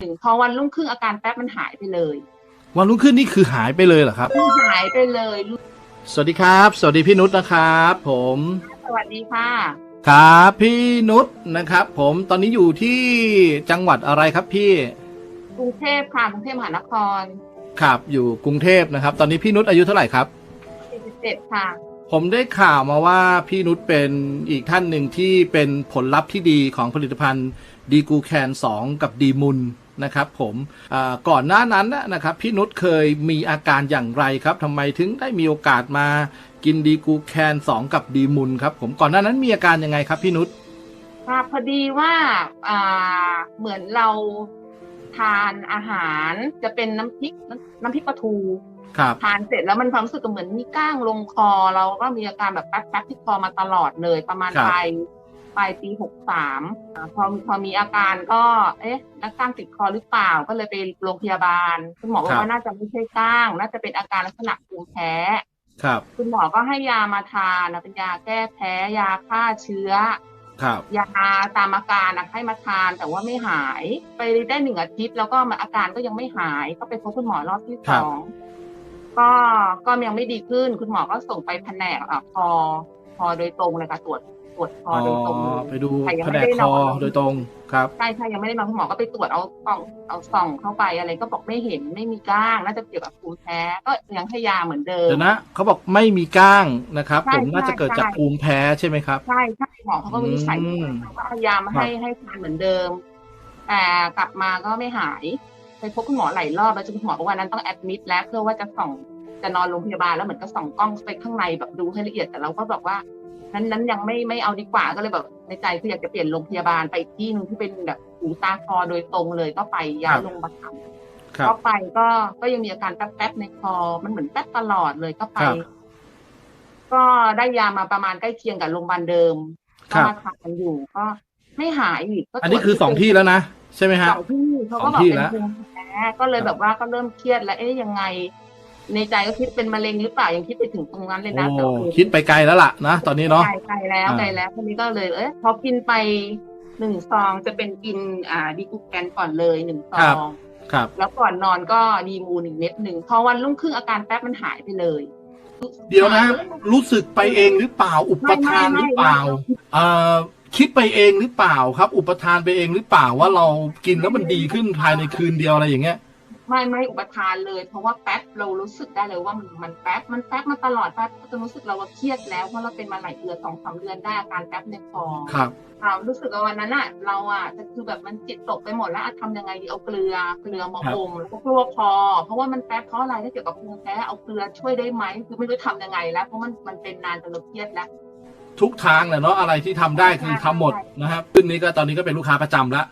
ถึงพอวันรุ่งขึ้นอาการแป๊บมันหายไปเลย วันรุ่งขึ้นนี่คือหายไปเลยเหรอครับ หายไปเลย สวัสดีครับ สวัสดีพี่นุชนะครับ ผม สวัสดีค่ะ ครับพี่นุชนะครับ ผมตอนนี้อยู่ที่จังหวัดอะไรครับพี่กรุงเทพค่ะกรุงเทพมหานคร ครับอยู่กรุงเทพนะครับ ตอนนี้พี่นุชอายุเท่าไหร่ครับ 47 ค่ะ ผมได้ข่าวมาว่าพี่นุชเป็นอีกท่านหนึ่งที่เป็นผลลัพธ์ที่ดีของผลิตภัณฑ์ดีกูแคน2 กับดีมุนนะครับผมก่อนหน้านั้นนะครับพี่นุชเคยมีอาการอย่างไรครับทำไมถึงได้มีโอกาสมากินดีกูแคน2 กับดีมุนครับผมก่อนหน้านั้นมีอาการยังไงครับพี่นุชพอดีว่าเหมือนเรา ทานอาหารจะเป็นน้ำพริกน้ำพริกปลาทูครับทานเสร็จแล้วมันความรู้สึกเหมือนมีก้างลงคอ เราก็มีอาการแบบแป๊บๆที่คอมาตลอดเลยประมาณครับปลายปลายปีหกสามพอพอมีอาการก็ เอ๊ะแล้วก้างติดคอหรือเปล่าก็เลยไปโรงพยาบาลคุณหมอบอกว่าน่าจะไม่ใช่ก้าง น่าจะเป็นอาการลักษณะภูมิแพ้ครับ คุณหมอก็ให้ยามาทานนะเป็นยาแก้แพ้ยาฆ่าเชื้อครับ ยาตามอาการนะให้มาทานแต่ว่าไม่หาย ไปได้หนึ่งอาทิตย์ แล้วก็มาอาการก็ยังไม่หาย ก็ไปพบคุณหมอรอบที่สองก็ก็ยังไม่ดีขึ้น คุณหมอก็ส่งไปแผนกอะพอพอโดยตรงเลยค่ะตรวจ ตรวจคอโดยตรงเลยไปดูใครยังแผไม่นกได้คนออนโดยตรงครับใช่ใช่ยังไม่ได้มาคุณหมอก็ไปตรวจเอากล่องเอาส่องเข้าไปอะไรก็บอกไม่เห็นไม่มีก้างน่าจะเกี่ยวกับภูมิแพ้ก็ยังให้ยาเหมือนเดิมเดี๋ยวนะเขาบอกไม่มีก้างนะครับใช่ผมน่าจะเกิดจากใช่ภูมิแพ้ใช่ไหมครับใช่ใช่หมอเขาก็วินิจฉัยอืมเขาก็เอายามาให้ให้ทานเหมือนเดิม แต่กลับมาก็ไม่หายไปพบคุณหมอหลายรอบแล้วจนคุณหมอบอกว่านั้นต้องแอดมิดแล้วเพื่อว่าจะส่องจะนอนโรงพยาบาลแล้วเหมือนก็ส่องกล้องไปข้างในแบบดูให้ละเอียดแต่เราก็บอกว่า นั้นนั้นยังไม่ไม่เอาดีกว่าก็เลยแบบในใจคืออยากจะเปลี่ยนโรงพยาบาลไปอีกที่หนึงที่เป็นแบบหูตาคอโดยตรงเลยก็ไปย้ายโรงพยาบาลครับก็ไปก็ก็ยังมีอาการแป๊บๆในคอ มันเหมือนแป๊บตลอดเลยก็ไปครับก็ได้ยามาประมาณใกล้เคียงกับโรงพยาบาลเดิมคก็รับมาทานอยู่ก็ไม่หายอีกก็ตรวจอันนี้คือสองที่แล้วนะใช่ไหมฮะสองที่เขาก็สองบอกที่เป็นแล้วภูมิแพ้ก็เลยครับแบบว่าก็เริ่มเครียดแล้วเอ๊ยยังไง ในใจก็คิดเป็นมะเร็งหรือเปล่ายังคิดไปถึงตรงนั้นเลยนะโอ้แต่คือคิดไปไกลแล้วล่ะนะตอนนี้เนาะ ไกลไกลแล้วอ่า ไกลแล้วทีนี้ก็เลยเอ๊ะพอกินไปหนึ่งซองจะเป็นกินอ่าดีกูแกนก่อนเลยหนึ่งซอง ครับ แล้วก่อนนอนก็ดีมูนอีกเม็ดหนึ่งพอวันรุ่งขึ้นอาการแป๊บมันหายไปเลยเดี๋ยวนะ รู้สึกไปเองหรือเปล่า อุปทานหรือเปล่าเอ่อคิดไปเองหรือเปล่าครับ อุปทานไปเองหรือเปล่าว่าเรากินแล้วมันดีขึ้นภายในคืนเดียวอะไรอย่างเงี้ย ไม่ไม่อุปทานเลย เพราะว่าแป๊บเรารู้สึกได้เลยว่ามันมันแป๊บมันแป๊บมาตลอดแป๊บจนรู้สึกเราว่าเครียดแล้วเพราะเราเป็นมาหลายเดือนสองสามเดือนได้อาการแป๊บในคอครับเรารู้สึกว่าวันนั้นอะเราอะจะคือแบบมันจิตตกไปหมดแล้วอะทำยังไงดีเอาเกลือเกลือมาครับอมแล้วก็กลัวคอเพราะว่ามันแป๊บเพราะอะไรถ้าเกี่ยวกับภูมิแพ้เอาเกลือช่วยได้ไหมคือไม่รู้ทำยังไงแล้วเพราะมันมันเป็นนานจนเราเครียดแล้วทุกทางแหละเนาะอะไรที่ทำได้คือทำหมดนะครับขึ้นนี้ก็ตอนนี้ก็เป็นลูกค้าประจำละ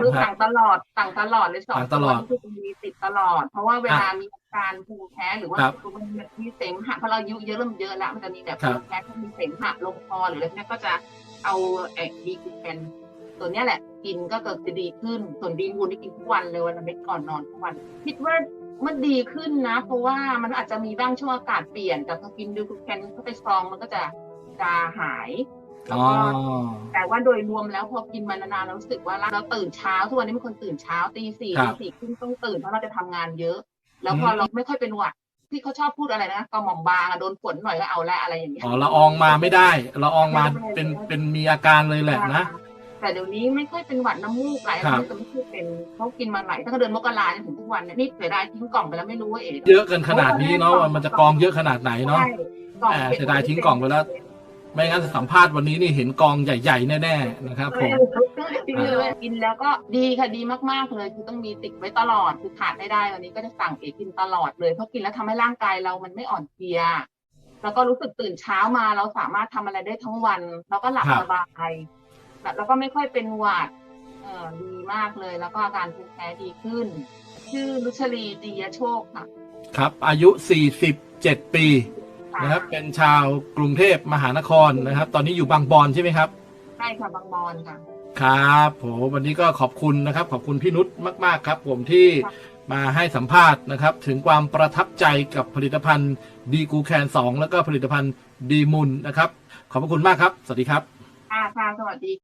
คือสั่งตลอดสั่งตลอดเลยสองสั่งตลอดตัวคือมีติดตลอด เพราะว่าเวลามีอาการภูมิแพ้หรือว่าครับมันมีเสมหะเพราะเราอายุเยอะเริ่มเยอะแล้วมันจะมีแบบครัภูบมิแพ้ที่มีเสมหะลงคอหรืออะไรพวกนี้ก็จะเอาแอกดีกูแคนตัวเนี้ยแหละ กินก็เกิดจะดีขึ้น ส่วนดีมูลที่กินทุกวันเลยวันละเม็ดก่อนนอนทุกวัน คิดว่ามันดีขึ้นนะ เพราะว่ามันอาจจะมีบ้างช่วงอากาศเปลี่ยนแต่พอกินดีกูแคนเข้าไปซองมันก็จะจะหาย แล้วอ๋อก็แต่ว่าโดยรวมแล้วพอกินมานานๆเรารู้สึกว่าเราตื่นเช้าทุกวันนี้เป็นคนตื่นเช้าตีสี่ครัตีบสี่ครึ่งต้องตื่นเพราะเราจะทำงานเยอะ แล้วพออืมเราไม่ค่อยเป็นหวัดที่เขาชอบพูดอะไรนะกระหม่อมบางอะโดนฝนหน่อยก็เอาละอะไรอย่างเงี้ยอ๋อละอองมาไม่ได้ละอองมาเป็นเป็นมีอาการเลยแหละนะแต่เดี๋ยวนี้ไม่ค่อยเป็นหวัดน้ำมูกไหลครับมันจะไม่ค่อยเป็นเขากินมาหลายตั้งแต่เดือนมกราจนถึงทุกวันเนี่ยนี่เสียดายทิ้งกล่องไปแล้วไม่รู้ว่าเอ๋เยอะเกินขนาดนี้เนาะว่ามันจะกองเยอะขนาดไหนเนาะใช่กล่องแหมเสียดายทิ้งกล่องไปแล้ว ไม่งั้นสัมภาษณ์วันนี้นี่เห็นกองใหญ่ ๆ แน่ๆนะครับผมกินเลยกินแล้วก็ดีค่ะดีมากๆเลยคือต้องมีติดไว้ตลอดคือขาดไม่ได้วันนี้ก็จะสั่งเอกกินตลอดเลยเพราะกินแล้วทำให้ร่างกายเรามันไม่อ่อนเพลียแล้วก็รู้สึกตื่นเช้ามาเราสามารถทำอะไรได้ทั้งวัน แล้วก็หลับครับสบายแบบแล้วก็ไม่ค่อยเป็นหวัดเออดีมากเลยแล้วก็อาการภูมิแพ้ดีขึ้น ชื่อลุชลีดียโชคค่ะ ครับ อายุ47ปี นะครับ เป็นชาวกรุงเทพมหานครนะครับ ตอนนี้อยู่บางบอนใช่ไหมครับ ใช่ค่ะบางบอนค่ะ ครับผมวันนี้ก็ขอบคุณนะครับ ขอบคุณพี่นุชมาก ๆ ครับ ผมที่ครับมาให้สัมภาษณ์นะครับ ถึงความประทับใจกับผลิตภัณฑ์ดีกูแคน2แล้วก็ผลิตภัณฑ์ดีมุนนะครับ ขอบพระคุณมากครับ สวัสดีครับ ค่ะค่ะสวัสดี